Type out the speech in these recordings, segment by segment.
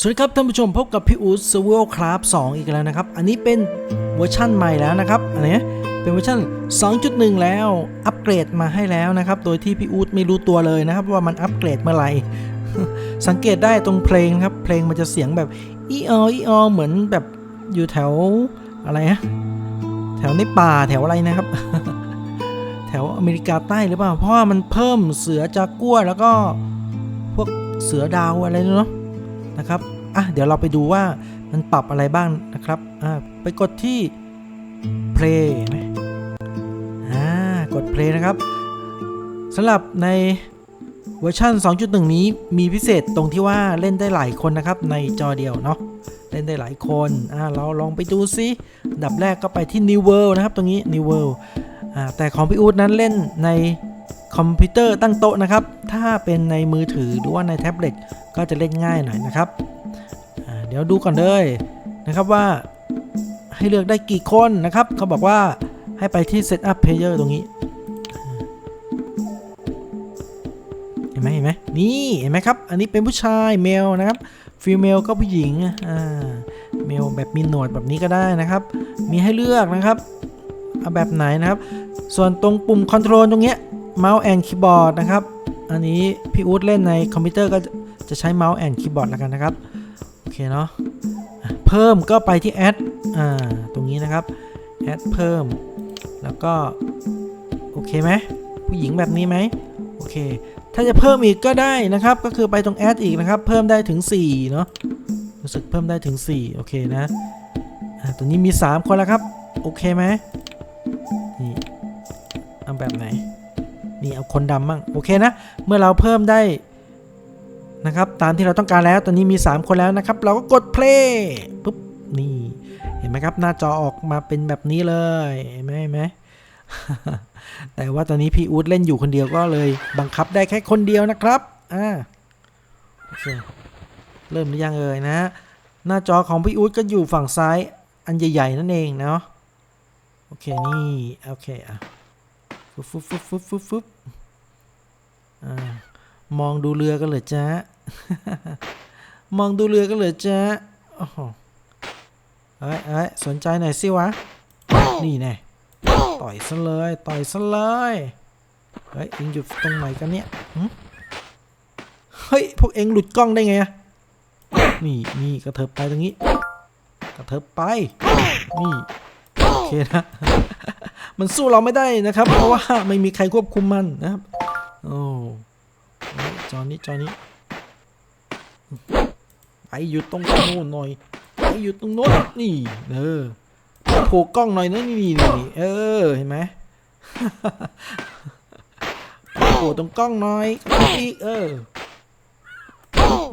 สวัสดีครับท่านผู้ชมพบกับพี่อู๊ด Survival Craft 2อีกแล้วนะครับ อันนี้เป็นเวอร์ชั่นใหม่แล้วนะครับอันนี้เป็นเวอร์ชัน2.1 แล้วอัปเกรดมาให้แล้วนะครับ โดยที่พี่อู๊ดไม่รู้ตัวเลยนะครับ ว่ามันอัปเกรดเมื่อไหร่สังเกตได้ตรงเพลงครับ เพลงมันจะเสียงแบบอีอออีออเหมือนแบบอยู่แถวอะไรฮะแถวในป่าแถวอะไรนะครับ แถวอเมริกาใต้หรือเปล่าเพราะว่ามันเพิ่มเสือจากัวแล้วก็พวกเสือดาวอะไรเนาะ นะครับอะเดี๋ยวเราไปดูว่ามันปรับอะไรบ้างนะครับอ่าไปกดที่ play ไหมอ่ากด play นะครับสำหรับในเวอร์ชัน2.1 นี้มีพิเศษตรงที่ว่าเล่นได้หลายคนนะครับในจอเดียวเนาะเล่นได้หลายคนอ่าเราลองไปดูซิดับแรกก็ไปที่ New World นะครับ ตรงนี้ New World อ่าแต่ของพี่อูดนั้นเล่นใน คอมพิวเตอร์ตั้งโต๊ะนะครับ ถ้าเป็นในมือถือหรือว่าในแท็บเล็ตก็จะเล่นง่ายหน่อยนะครับ เดี๋ยวดูก่อนเลยนะครับว่าให้เลือกได้กี่คนนะครับ เขาบอกว่าให้ไปที่ Setup Player ตรงนี้ เห็นไหมเห็นไหมนี่เห็นไหมครับ อันนี้เป็นผู้ชายเมลนะครับฟีเมลก็ผู้หญิงอ่าเมลแบบมีหนวดแบบนี้ก็ได้นะครับ มีให้เลือกนะครับ เอาแบบไหนนะครับ ส่วนตรงปุ่มคอนโทรลตรงเนี้ย เมาส์แอนคีย์บอร์ดนะครับ อันนี้พี่อู๊ดเล่นในคอมพิวเตอร์ก็จะใช้เมาส์แอนคีย์บอร์ดแล้วกันนะครับ โอเคเนาะ เพิ่มก็ไปที่แอดอ่า ตรงนี้นะครับ แอดเพิ่ม แล้วก็ โอเคไหม ผู้หญิงแบบนี้ไหม โอเค ถ้าจะเพิ่มอีกก็ได้นะครับ ก็คือไปตรงแอดอีกนะครับ เพิ่มได้ถึง 4 เนาะ รู้สึกเพิ่มได้ถึง 4 โอเคนะ อ่าตัวนี้มี 3 คนแล้วครับ โอเคไหมนี่เอาแบบไหน นี่เอาคนดำมั่งโอเคนะ เมื่อเราเพิ่มได้นะครับตามที่เราต้องการแล้วตอนนี้มี 3 คนแล้วนะครับ เราก็กด play ปุ๊บนี่เห็นไหมครับ หน้าจอออกมาเป็นแบบนี้เลยเห็นไหมไหมแต่ว่าตอนนี้พี่อู๊ดเล่นอยู่คนเดียวก็เลยบังคับได้แค่คนเดียวนะครับอ่าเคเริ่มหรือยังเอ่ยนะ หน้าจอของพี่อู๊ดก็อยู่ฝั่งซ้ายอันใหญ่ๆนั่นเองเนาะโอเคนี่โอเคอะ ฟึบฟึบฟึบฟึบฟึบฟึบอ่ามองดูเรือกันเหรอจ๊ะมองดูเรือกันเหรอจ๊ะโอ้โหเอ้ยเอ้ยสนใจหน่อยสิวะ นี่แน่ต่อยซะเลย ต่อยซะเลย เฮ้ยเอ็งอยู่ตรงไหนกันเนี่ยเฮ้ย พวกเอ็งหลุดกล้องได้ไงอะนี่นี่กระเถิบไปตรงนี้ กระเถิบไป นี่ โอเคนะ มันสู้เราไม่ได้นะครับ เพราะว่าไม่มีใครควบคุมมันนะครับ โอ้จอนี้จอนี้ไปอยู่ตรงโน้นหน่อยไปอยู่ตรงโน้นนี่เออโผล่กล้องหน่อยนะนี่นี่นี่เออเห็นไหมโผล่ตรงกล้องหน่อยอีกเออ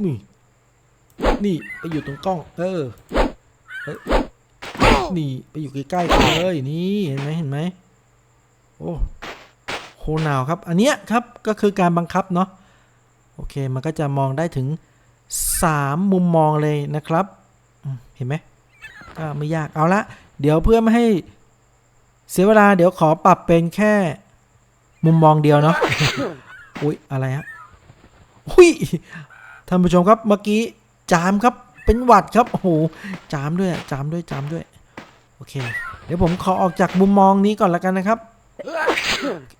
นี่นี่ไปอยู่ตรงกล้อง เออ นี่ไปอยู่ใกล้ๆกันเลยนี่เห็นไหมเห็นไหมโอ้โหหนาวครับ อันเนี้ยครับก็คือการบังคับเนาะโอเคมันก็จะมองได้ถึง 3 มุมมองเลยนะครับเห็นไหมก็ไม่ยากเอาละเดี๋ยวเพื่อไม่ให้เสียเวลาเดี๋ยวขอปรับเป็นแค่มุมมองเดียวเนาะอุ้ยอะไรฮะอุ้ยท่านผู้ชมครับเมื่อกี้จามครับเป็นหวัดครับโอ้โหจามด้วยจามด้วยจามด้วย โอเค เดี๋ยวผมขอออกจากมุมมองนี้ก่อนละกันนะครับ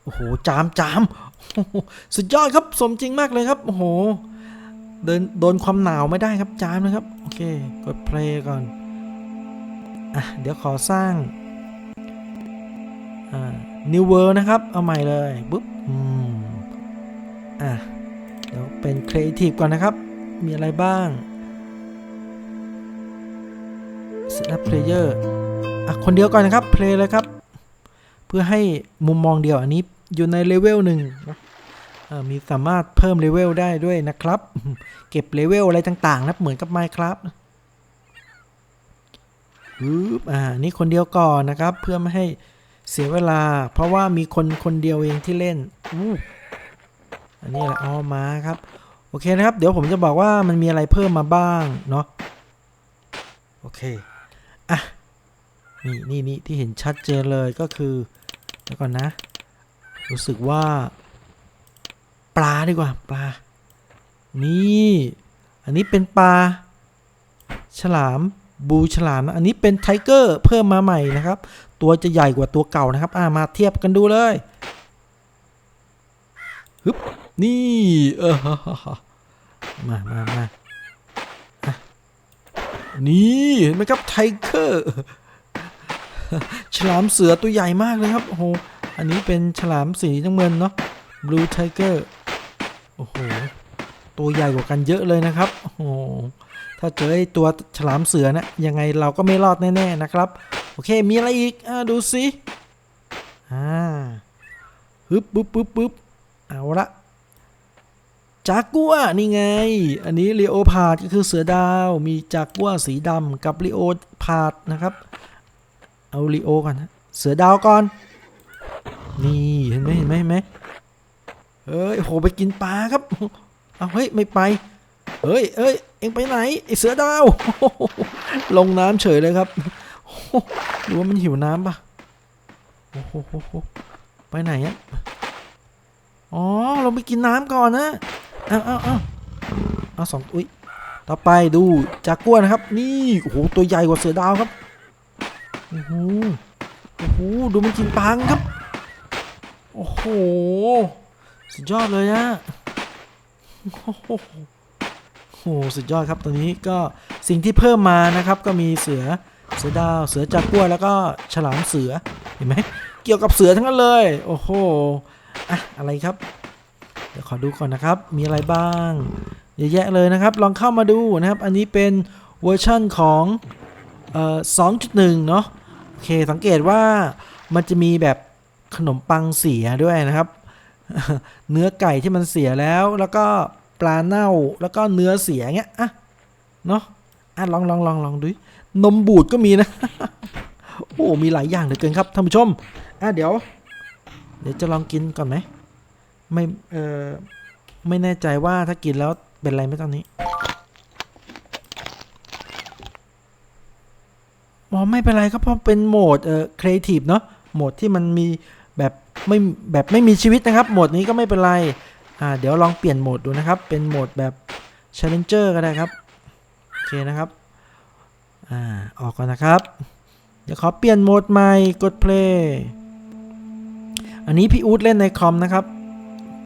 โอ้โห จามจามสุดยอดครับสมจริงมากเลยครับ โอ้โห เดินโดนความหนาวไม่ได้ครับจามนะครับ โอเค กดเพลย์ก่อน อะ เดี๋ยวขอสร้าง อ่า New World นะครับ เอาใหม่เลยปุ๊บ อืม อะ เดี๋ยวเป็น Creative ก่อนนะครับ มีอะไรบ้าง Setup Player คนเดียวก่อนนะครับเพลย์เลยครับ เพื่อให้มุมมองเดียวอันนี้อยู่ในเลเวลหนึ่งนะมีสามารถเพิ่มเลเวลได้ด้วยนะครับ เก็บเลเวลอะไรต่างๆนะเหมือนกับ Minecraft นะปึ๊บอ่านี่คนเดียวก่อนนะครับ เพื่อไม่ให้เสียเวลา เพราะว่ามีคนคนเดียวเองที่เล่นอู้อันนี้แหละเอมาครับ โอเคนะครับ เดี๋ยวผมจะบอกว่ามันมีอะไรเพิ่มมาบ้างเนาะโอเคอะ นี่นี่นี่ที่เห็นชัดเจนเลยก็คือเดี๋ยวก่อนนะ รู้สึกว่า ปลาดีกว่าปลา นี่ อันนี้เป็นปลา ฉลามบูฉลามนะอันนี้เป็นไทเกอร์เพิ่มมาใหม่นะครับ ตัวจะใหญ่กว่าตัวเก่านะครับ อ่ามาเทียบกันดูเลยฮึบนี่เออมามามานี่เห็นไหมครับไทเกอร์ ฉลามเสือตัวใหญ่มากเลยครับโอ้โหอันนี้เป็นฉลามสีน้ำเงินเนาะ Blue Tiger โอ้โหตัวใหญ่กว่ากันเยอะเลยนะครับโอ้โหถ้าเจอไอ้ตัวฉลามเสือนะยังไงเราก็ไม่รอดแน่ๆนะครับ โอเคมีอะไรอีกอดูสิอ่าฮึบปึ๊บปึ๊บปึ๊บเอาละจากัวนี่ไง อันนี้เลโอพาดก็คือเสือดาว มีจากัวสีดำกับเลโอพาดนะครับ เอาลีโอก่อนนะเสือดาวก่อน นี่เห็นไหมเห็นไหมเห็นไหมเอ้ยโหไปกินปลาครับเอาเฮ้ยไม่ไปเฮ้ยเอ้ยเอ็งไปไหนไอเสือดาว ลงน้ำเฉยเลยครับหรือว่ามันหิวน้ำปะโอ้โหไปไหนอะอ๋อเราไปกินน้ำก่อนนะเอาเอาเอาเอาสองอุ้ยต่อไปดูจากัวนะครับ นี่โอ้โหตัวใหญ่กว่าเสือดาวครับ อ้โหโอ้โหดูมันกินปลาครับ โอ้โห สุดยอดเลยอะโอ้โหโอ้สุดยอดครับตัวนี้ก็สิ่งที่เพิ่มมานะครับ ก็มีเสือเสือดาวเสือจากัวแล้วก็ฉลามเสือเห็นไหมเกี่ยวกับเสือทั้งนั้นเลย โอ้โหอะอะไรครับ เดี๋ยวขอดูก่อนนะครับ มีอะไรบ้างเยอะแยะเลยนะครับ ลองเข้ามาดูนะครับ อันนี้เป็นเวอร์ชั่นของเอ่อ2.1 เนาะ เค สังเกตว่ามันจะมีแบบขนมปังเสียด้วยนะครับ เนื้อไก่ที่มันเสียแล้ว แล้วก็ปลาเน่าแล้วก็เนื้อเสียเงี้ยอะเนาะอะลองลองลองลองดูนมบูดก็มีนะ โอ้มีหลายอย่างเหลือเกินครับท่านผู้ชมอะเดี๋ยว เดี๋ยวจะลองกินก่อนไหมไม่เออไม่แน่ใจว่าถ้ากินแล้วเป็นไรไหมตอนนี้ อ๋อไม่เป็นไรครับเพราะเป็นโหมดเอ่อครีเอทีฟเนาะโหมดที่มันมีแบบไม่แบบไม่มีชีวิตนะครับ โหมดนี้ก็ไม่เป็นไรอ่าเดี๋ยวลองเปลี่ยนโหมดดูนะครับ เป็นโหมดแบบ Challenger ก็ได้ครับโอเคนะครับอ่าออกก่อนนะครับ เดี๋ยวขอเปลี่ยนโหมดใหม่กด play อันนี้พี่อู๊ดเล่นในคอมนะครับ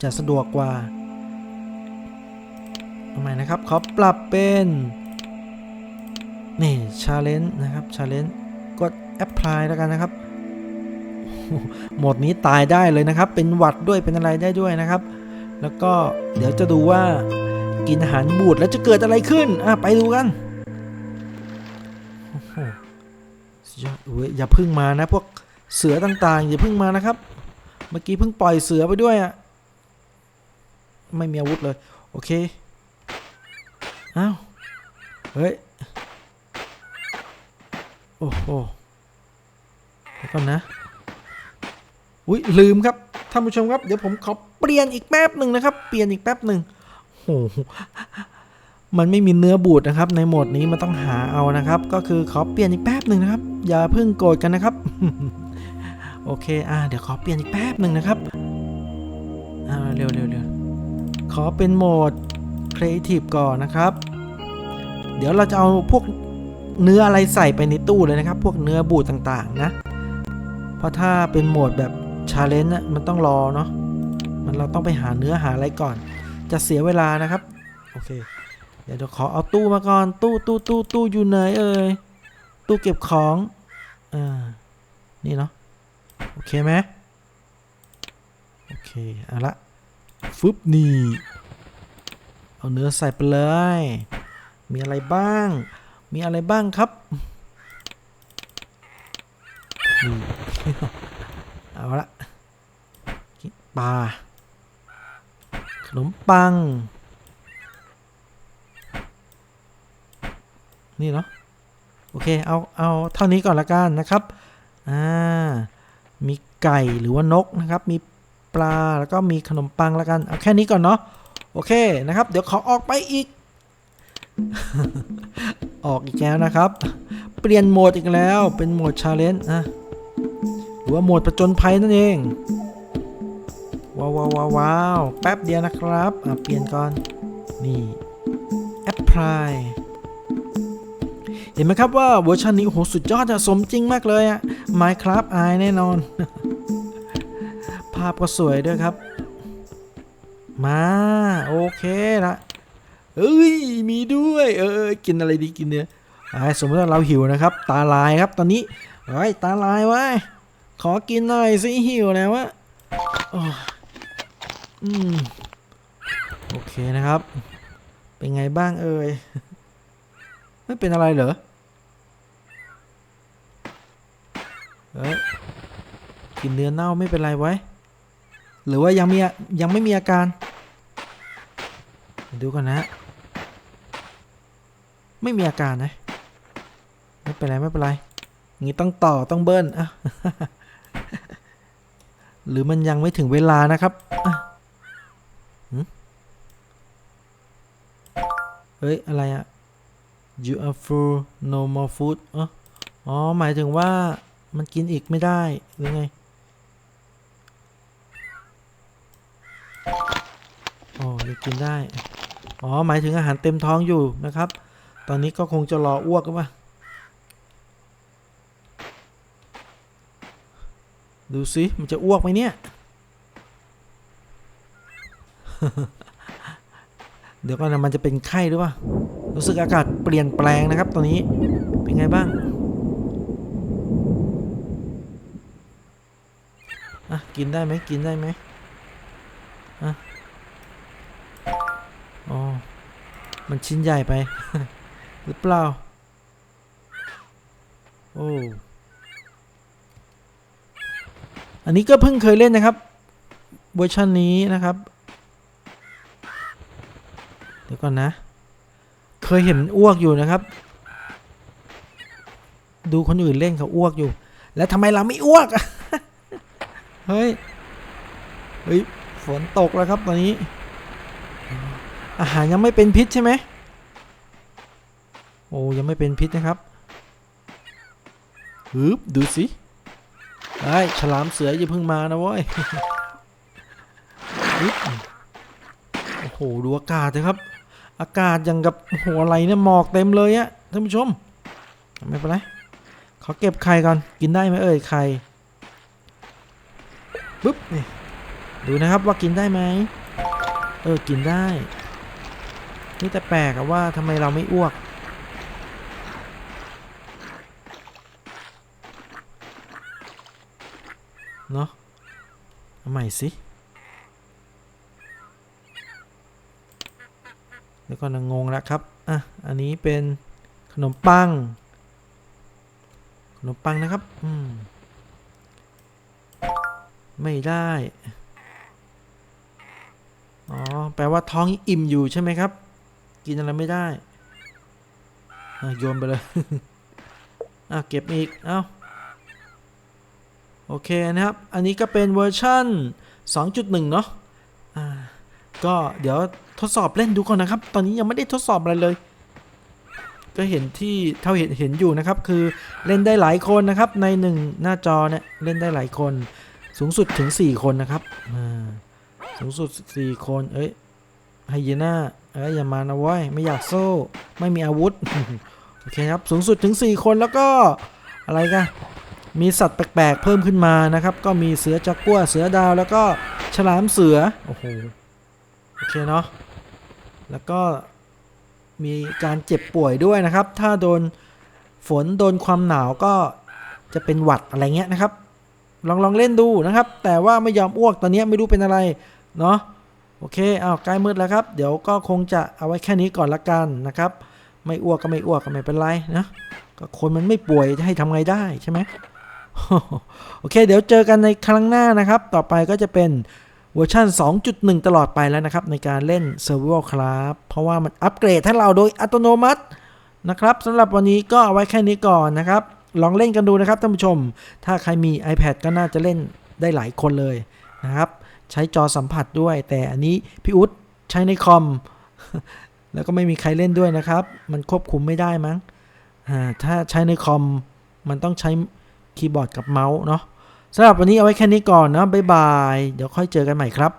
จะสะดวกกว่าเอาใหม่นะครับขอปรับเป็น นี่ challenge นะครับ challenge กด apply แล้วกันนะครับโหมดนี้ตายได้เลยนะครับ เป็นหวัดด้วยเป็นอะไรได้ด้วยนะครับ แล้วก็เดี๋ยวจะดูว่ากินอาหารบูดแล้วจะเกิดอะไรขึ้นอะไปดูกันโอ้โหสุดยอยอย่าพึ่งมานะพวกเสือต่างๆ อย่าพึ่งมานะครับ เมื่อกี้เพิ่งปล่อยเสือไปด้วยอะไม่มีอาวุธเลย โอเคอ้าวเฮ้ย โอ้โหเดี๋ยวก่อนนะ อุ้ยลืมครับท่านผู้ชมครับ เดี๋ยวผมขอเปลี่ยนอีกแป๊บหนึ่งนะครับ เปลี่ยนอีกแป๊บหนึ่งโอ้โหมันไม่มีเนื้อบูดนะครับ ในโหมดนี้มันต้องหาเอานะครับ ก็คือขอเปลี่ยนอีกแป๊บหนึ่งนะครับ อย่าเพิ่งโกรธกันนะครับ โอเคอ่าเดี๋ยวขอเปลี่ยนอีกแป๊บหนึ่งนะครับอ่าเร็วเร็วเร็วขอเป็นโหมด Creative ก่อนนะครับ เดี๋ยวเราจะเอาพวก เนื้ออะไรใส่ไปในตู้เลยนะครับ พวกเนื้อบูดต่างๆนะ เพราะถ้าเป็นโหมดแบบชาเลนจ์นะมันต้องรอเนาะ มันเราต้องไปหาเนื้อหาอะไรก่อน จะเสียเวลานะครับ โอเคเดี๋ยวเดี๋ยวขอเอาตู้มาก่อน ตู้ตู้ตู้ตู้อยู่ไหนเอ่ย ตู้เก็บของ อ่า นี่เนาะ โอเคไหมโอเค เอาละ ฟึบนี่ เอาเนื้อใส่ไปเลย มีอะไรบ้าง มีอะไรบ้างครับนี่เอาละปลาขนมปัง นี่เนาะโอเค เอา เอาเท่านี้ก่อนละกันนะครับ อ่า มีไก่หรือว่านกนะครับ มีปลาแล้วก็มีขนมปังแล้วกัน เอาแค่นี้ก่อนเนาะ โอเคนะครับ เดี๋ยวขอออกไปอีก ออกอีกแล้วนะครับ เปลี่ยนโหมดอีกแล้วเป็นโหมดชาเลนจ์นะหรือว่าโหมดประจนภัยนั่นเองว้าวว้าวว้าวแป๊บเดียวนะครับเปลี่ยนก่อน นี่ apply เห็นไหมครับว่าเวอร์ชันนี้โอ้โหสุดยอดอะสมจริงมากเลยอะ Minecraft อายแน่นอน ภาพก็สวยด้วยครับ มา โอเคละ เอ้ยมีด้วยเออกินอะไรดีกินเนื้ออ่าสมมติว่าเราหิวนะครับ ตาลายครับตอนนี้เฮ้ยตาลายว้ยขอกินหน่อยสิหิวแล้ววะโอ้อืมโอเคนะครับ เป็นไงบ้างเอ่ยไม่เป็นอะไรเหรอเอ้ยกินเนื้อเน่าไม่เป็นไรไว้ หรือว่ายังมียังไม่มีอาการ ดูก่อนนะ ไม่มีอาการนะ ไม่เป็นไรไม่เป็นไรงี้ต้องต่อต้องเบิ้ลอะหรือมันยังไม่ถึงเวลานะครับอะเฮ้ย อะไรอะ you are full no more food อ๋ออ๋อ หมายถึงว่ามันกินอีกไม่ได้ หรือไง อ๋อยังกินได้ อ๋อ หมายถึงอาหารเต็มท้องอยู่นะครับ ตอนนี้ก็คงจะรออ้วกก็ว่าดูสิมันจะอ้วกไหมเนี่ย เดี๋ยวก่อนนะมันจะเป็นไข้หรือเปล่า รู้สึกอากาศเปลี่ยนแปลงนะครับ ตอนนี้ เป็นไงบ้างอะกินได้ไหมกินได้ไหมอะอ๋อ มันชิ้นใหญ่ไป หรือเปล่า โอ้ อันนี้ก็เพิ่งเคยเล่นนะครับ เวอร์ชันนี้นะครับ เดี๋ยวก่อนนะ เคยเห็นอ้วกอยู่นะครับ ดูคนอื่นเล่นเขาอ้วกอยู่ แล้วทำไมเราไม่อ้วก เฮ้ย เฮ้ย ฝนตกแล้วครับตอนนี้ อาหารยังไม่เป็นพิษใช่ไหม โอ้ยังไม่เป็นพิษนะครับฮึบดูสิไอ้ยฉลามเสืออย่าเพิ่งมานะเว้ยฮึบโอ้โหดูอากาศเลยครับ อากาศยังกับโอ้โหอะไรเนี่ยหมอกเต็มเลยอะท่านผู้ชม ไม่เป็นไรขอเก็บไข่ก่อนกินได้ไหมเอ่ยไข่ปึ๊บนี่ดูนะครับว่ากินได้ไหมเออกินได้ นี่แต่แปลกอะว่าทำไมเราไม่อ้วก เนาะเอา ใหม่สิเดี๋ยวก่อนนะงงแล้วครับ อะ อันนี้เป็นขนมปัง ขนมปังนะครับ อืม ไม่ได้ อ๋อ แปลว่าท้องอิ่มอยู่ใช่ไหมครับ กินอะไรไม่ได้อะโยนไปเลย อะ เก็บอีก เอ้า โอเคนะครับ อันนี้ก็เป็นเวอร์ชัน2.1 เนาะอ่าก็เดี๋ยวทดสอบเล่นดูก่อนนะครับ ตอนนี้ยังไม่ได้ทดสอบอะไรเลย ก็เห็นที่เท่าเห็นเห็นอยู่นะครับ คือเล่นได้หลายคนนะครับในหนึ่งหน้าจอเนี่ยเล่นได้หลายคน สูงสุดถึง 4 คนนะครับอ่าสูงสุด 4 คน เอ้ยไฮยีน่าเอ้ยอย่ามานะว้ยไม่อยากโซ่ไม่มีอาวุธ โอเคครับ สูงสุดถึง 4 คนแล้วก็อะไรกัน มีสัตว์แปลกๆเพิ่มขึ้นมานะครับ ก็มีเสือจักกัวเสือดาว แล้วก็ฉลามเสือ โอ้โห โอเคเนาะ แล้วก็มีการเจ็บป่วยด้วยนะครับ ถ้าโดนฝนโดนความหนาวก็จะเป็นหวัดอะไรเงี้ยนะครับ ลองลองเล่นดูนะครับ แต่ว่าไม่ยอมอ้วกตอนนี้ไม่รู้เป็นอะไร เนาะ โอเคอ้าวใกล้มืดแล้วครับ เดี๋ยวก็คงจะเอาไว้แค่นี้ก่อนละกันนะครับ ไม่อ้วกก็ไม่อ้วกก็ไม่เป็นไรนะ ก็คนมันไม่ป่วยจะให้ทำไงได้ใช่ไหม โอเค เดี๋ยวเจอกันในครั้งหน้านะครับ ต่อไปก็จะเป็นเวอร์ชัน2.1 ตลอดไปแล้วนะครับ ในการเล่น Survival ครับ เพราะว่ามันอัปเกรดให้เราโดยอัตโนมัตินะครับสำหรับวันนี้ก็เอาไว้แค่นี้ก่อนนะครับ ลองเล่นกันดูนะครับท่านผู้ชม ถ้าใครมี iPad ก็น่าจะเล่นได้หลายคนเลยนะครับ ใช้จอสัมผัสด้วย แต่อันนี้พี่อุ๊ดใช้ในคอม แล้วก็ไม่มีใครเล่นด้วยนะครับ มันควบคุมไม่ได้มั้งอ่าถ้าใช้ในคอมมันต้องใช้ คีย์บอร์ดกับเมาส์เนาะสำหรับวันนี้เอาไว้แค่นี้ก่อนนะบ๊ายบาย เดี๋ยวค่อยเจอกันใหม่ครับ